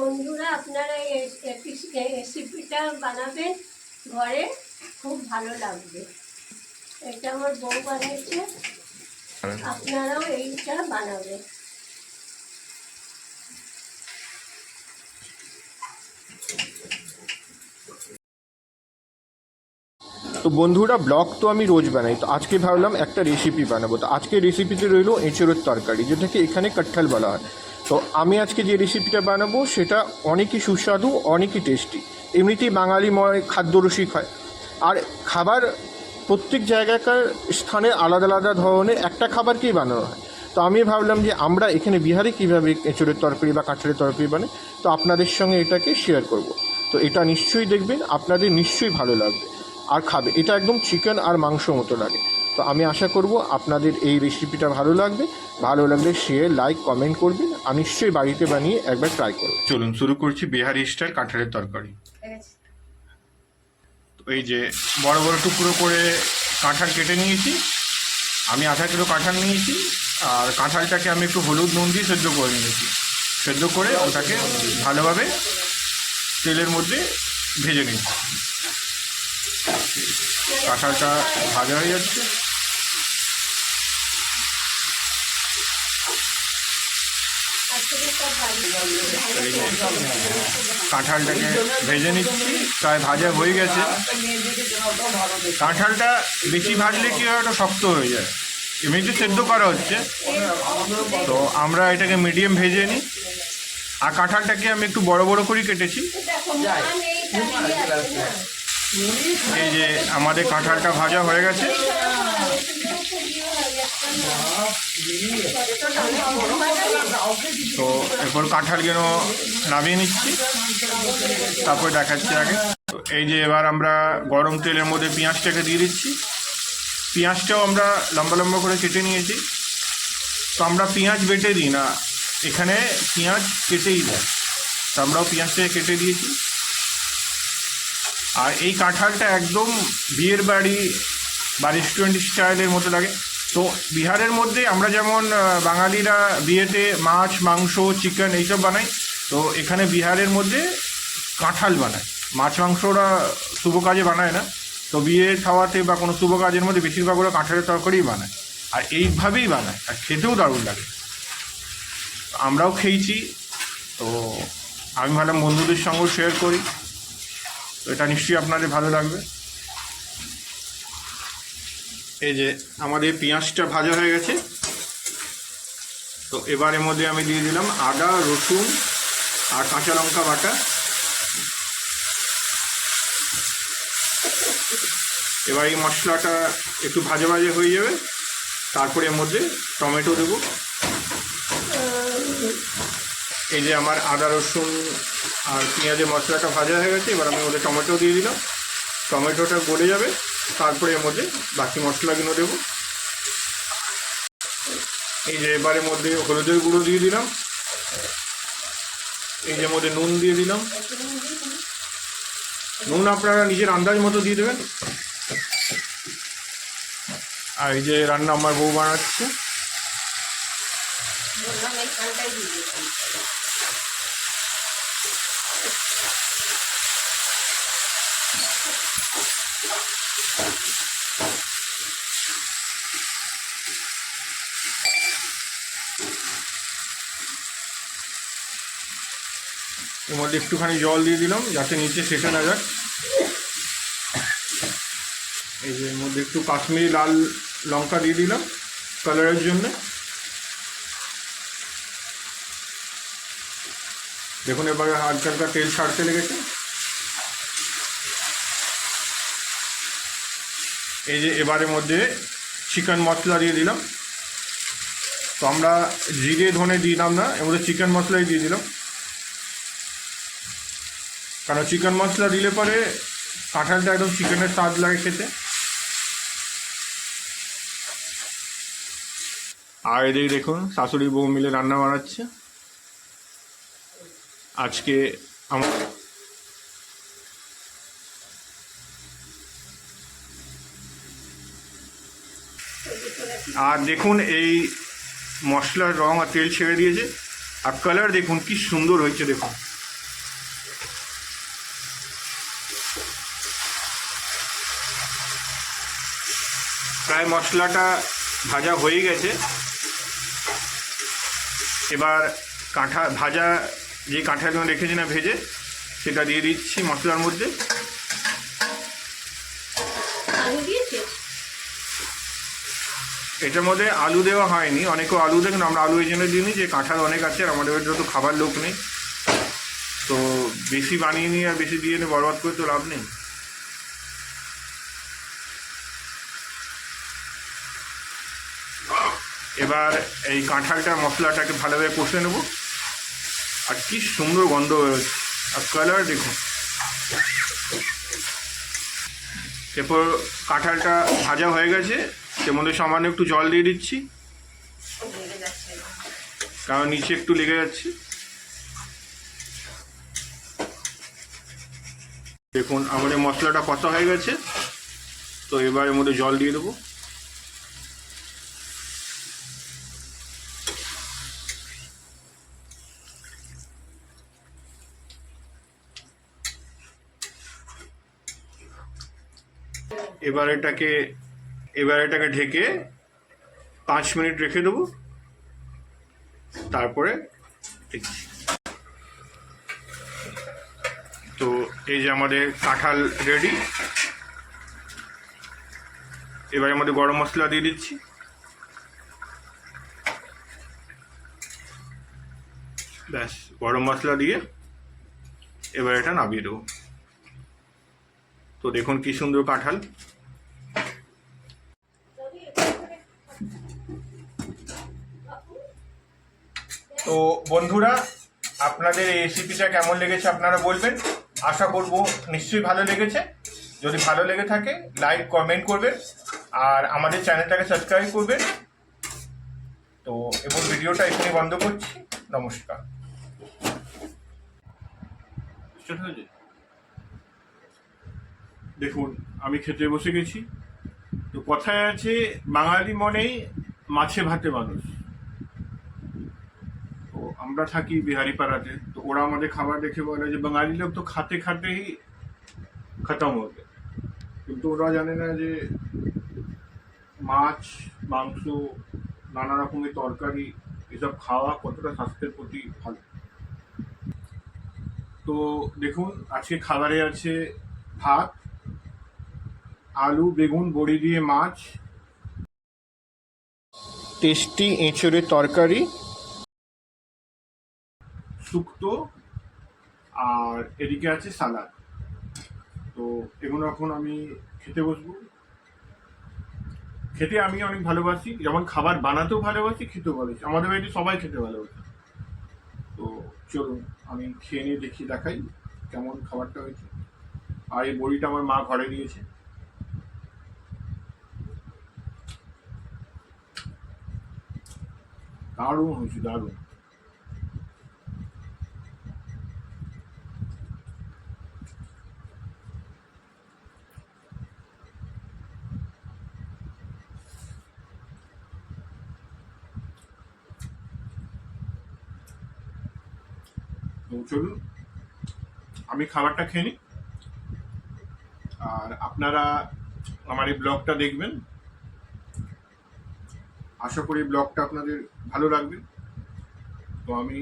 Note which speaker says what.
Speaker 1: বন্ধুরা, আপনারা এই রেসিপিটা বানাবেন, ঘরে খুব ভালো লাগবে। এটা আমার বউ বানিয়েছে, আপনারাও এইটা বানাবেন।
Speaker 2: তো বন্ধুরা, ব্লগ তো আমি রোজ বানাই, তো আজকে ভাবলাম একটা রেসিপি বানাবো। তো আজকে রেসিপিতে রইল এঁচড়ের তরকারি, যেটাকে এখানে কাঠঠাল বলা হয়। তো আমি আজকে যে রেসিপিটা বানাবো, সেটা অনেকই সুস্বাদু, অনেকই টেস্টি এমনিতেই বাঙালিময় খাদ্যরসিক হয়। আর খাবার প্রত্যেক জায়গাকার স্থানে আলাদা আলাদা ধরনের একটা খাবারকেই বানানো হয়। তো আমি ভাবলাম যে আমরা এখানে বিহারে কীভাবে এঁচড়ের তরকারি বা কাঁঠালের তরকারি বানাই, তো আপনাদের সঙ্গে এটাকে শেয়ার করব। তো এটা নিশ্চয়ই দেখবেন, আপনাদের নিশ্চয়ই ভালো লাগবে। আর খাবে, এটা একদম চিকেন আর মাংস মতো লাগে। তো আমি আশা করব আপনাদের এই রেসিপিটা ভালো লাগবে। ভালো লাগলে শেয়ার লাইক কমেন্ট করবেন। আর নিশ্চয়ই বাড়িতে বানিয়ে একবার ট্রাই করুন চলুন, শুরু করছি বিহারি স্টাইল কাঁঠালের তরকারি। তো এই যে বড় বড় টুকরো করে কাঁঠাল কেটে নিয়েছি। আমি আধা কিলো কাঁঠাল নিয়েছি। আর কাঁঠালটাকে আমি একটু হলুদ নুন দিয়ে সেদ্ধ করে নিয়েছি। সেদ্ধ করে ওটাকে ভালোভাবে তেলের মধ্যে ভেজে নিচ্ছি। কাঁঠালটা ভাজা হয়ে যাচ্ছে। কাঁঠালটাকে ভেজে নিচ্ছি। প্রায় ভাজা হয়ে গেছে। কাঁঠালটা বেশি ভাজলে কি হয়, ওটা শক্ত হয়ে যায়। এমনিতে সেদ্ধ করা হচ্ছে। তো আমরা এটাকে মিডিয়াম ভেজে নিই। আর কাঁঠালটাকে আমি একটু বড় বড় করে কেটেছি। এই যে আমাদের কাঁঠালটা ভাজা হয়ে গেছে। তো এরপর কাঁঠাল কাঁঠালগুলো নামিয়ে নিচ্ছি। তারপর দেখাচ্ছি আগে। তো এই যে এবার আমরা গরম তেলের মধ্যে পেঁয়াজটাকে দিয়ে দিচ্ছি। পেঁয়াজটাও আমরা লম্বা লম্বা করে কেটে নিয়েছি। তো আমরা পেঁয়াজ বেটে দিই না, এখানে পেঁয়াজ কেটেই দেয়। তো আমরাও পেঁয়াজটাকে কেটে দিয়েছি। আর এই কাঁঠালটা একদম বিয়ের বাড়ি বা রেস্টুরেন্ট স্টাইলের মতো লাগে। তো বিহারের মধ্যে আমরা যেমন বাঙালিরা বিয়েতে মাছ, মাংস চিকেন এইসব বানাই, তো এখানে বিহারের মধ্যে কাঁঠাল বানায়। মাছ, মাংসরা শুভ কাজে বানায় না। তো বিয়ে খাওয়াতে বা কোনো শুভ কাজের মধ্যে বেশিরভাগ ওরা কাঁঠালের তরকারিই বানায়। আর এইভাবেই বানায়, আর খেতেও দারুণ লাগে। আমরাও খেয়েছি, তো আমি ভাবলাম বন্ধুদের সঙ্গেও শেয়ার করি। তো এটা নিশ্চয়ই আপনাদের ভালো লাগবে। এই যে আমাদের পেঁয়াজটা ভাজা হয়ে গেছে। তো এবার এর মধ্যে আমি দিয়ে দিলাম আদা, রসুন আর কাঁচা লঙ্কা বাটা। এবার এই মশলাটা একটু ভাজা ভাজা হয়ে যাবে। তারপরে এর মধ্যে টমেটো দেবো। এই যে আমার আদা, রসুন আর পেঁয়াজের মশলাটা ভাজা হয়ে গেছে, এবার আমি ওদের টমেটো দিয়ে দিলাম। টমেটোটা গলে যাবে, তারপরে এর মধ্যে বাকি মশলাগুলো দেবো। এই যে এবারের মধ্যে হলুদের গুঁড়ো দিয়ে দিলাম। এই যে মধ্যে নুন দিয়ে দিলাম। নুন আপনারা নিজের আন্দাজ মতো দিয়ে দেবেন। আর এই যে রান্না আমার বউ বানাচ্ছে। এর মধ্যে একটুখানি জল দিয়ে দিলাম, যাতে নিচে সেটে না যায়। এই যে মধ্যে একটু কাশ্মীরি লাল লঙ্কা দিয়ে দিলাম কালারের জন্য। দেখুন এবারে হালকা হালকা তেল ছাড়তে লেগেছে। এই যে এবারের মধ্যে চিকেন মশলা দিয়ে দিলাম। তো আমরা জিরে, ধনে দিলাম না, এর মধ্যে চিকেন মশলাই দিয়ে দিলাম। কারণ চিকেন মশলা দিলে পরে কাঁঠালটা একদম চিকেনের স্বাদ লাগে খেতে। আর এদিকে দেখুন শাশুড়ি বউ মিলে রান্না বানাচ্ছে। আজকে আমার আর দেখুন এই মশলার রং আর তেল ছেড়ে দিয়েছে। আর কালার দেখুন, কি সুন্দর হয়েছে দেখুন। প্রায় মশলাটা ভাজা হয়ে গেছে। এবার কাঁঠা ভাজা যে কাঁঠাগুলো রেখেছি না ভেজে সেটা দিয়ে দিচ্ছি মশলার মধ্যে। এটার মধ্যে আলু দেওয়া হয়নি অনেকেও আলু দেখেন আমরা আলু এই জন্য দিইনি যে কাঁঠাল অনেক আছে আর আমাদের বাড়িতে তো খাবার লোক নেই। তো বেশি বানিয়ে নিয়ে আর বেশি দিয়ে নিয়ে বরবাদ করে তো লাভ নেই। এবার এই কাঁঠালটা মশলাটাকে ভালোভাবে কষে নেব। আর কি সুন্দর গন্ধ বেরোচ্ছে। আর কালার দেখুন এরপর কাঁঠালটা ভাজা হয়ে গেছে। এর মধ্যে সামান্য একটু জল দিয়ে দিচ্ছি। কারণ নিচে একটু লেগে যাচ্ছে। দেখুন, আমাদের মশলাটা কষা হয়ে গেছে। তো এবার এর মধ্যে জল দিয়ে দেবো। এবার এটাকে এবার এটাকে ঢেকে পাঁচ মিনিট রেখে দেবো। তারপরে তো এই যে আমাদের কাঁঠাল রেডি। এবার আমাদের গরম মশলা দিয়ে দিচ্ছি। ব্যাস, গরম মশলা দিয়ে এবার এটা নামিয়ে দেবো। তো দেখুন কি সুন্দর কাঁঠাল। তো বন্ধুরা, আপনাদের এই রেসিপিটা কেমন লেগেছে আপনারা বলবেন। আশা করব নিশ্চয়ই ভালো লেগেছে। যদি ভালো লেগে থাকে লাইক কমেন্ট করবেন। আর আমাদের চ্যানেলটাকে সাবস্ক্রাইব করবেন। তো এবং ভিডিওটা এখানে বন্ধ করছি। নমস্কার? দেখুন, আমি খেতে বসে গেছি। তো কথায় আছে, বাঙালি মনেই মাছে ভাতে মানুষ। তো আমরা থাকি বিহারি পাড়াতে তো ওরা আমাদের খাবার দেখে বলে যে, বাঙালি লোক তো খাতে খাতেই খতম হবে কিন্তু ওরা জানে না যে, মাছ, মাংস, নানা রকমের তরকারি, এসব খাওয়া কতটা স্বাস্থ্যের প্রতি ভালো। তো দেখুন, আজকে খাবারে আছে ভাত আলু বেগুন বড়ি দিয়ে মাছ। টেস্টি এঁচড়ের তরকারি। শুক্তো আর এদিকে আছে সালাদ। তো এগুলো এখন আমি খেতে বসবো। খেতে আমি অনেক ভালোবাসি। যেমন খাবার বানাতেও ভালোবাসি খেতেও ভালোবাসি। আমাদের বাড়িতে সবাই খেতে ভালোবাসে। তো চলুন আমি খেয়ে নিয়ে দেখি দেখাই কেমন খাবারটা হয়েছে। আর এই বড়িটা আমার মা ঘরে দিয়েছে। দারুণ হয়েছে দারুণ চলুন আমি খাবারটা খেয়ে নিই। আর আপনারা আমার এই ব্লগটা দেখবেন। আশা করি ব্লগটা আপনাদের ভালো লাগবে। তো আমি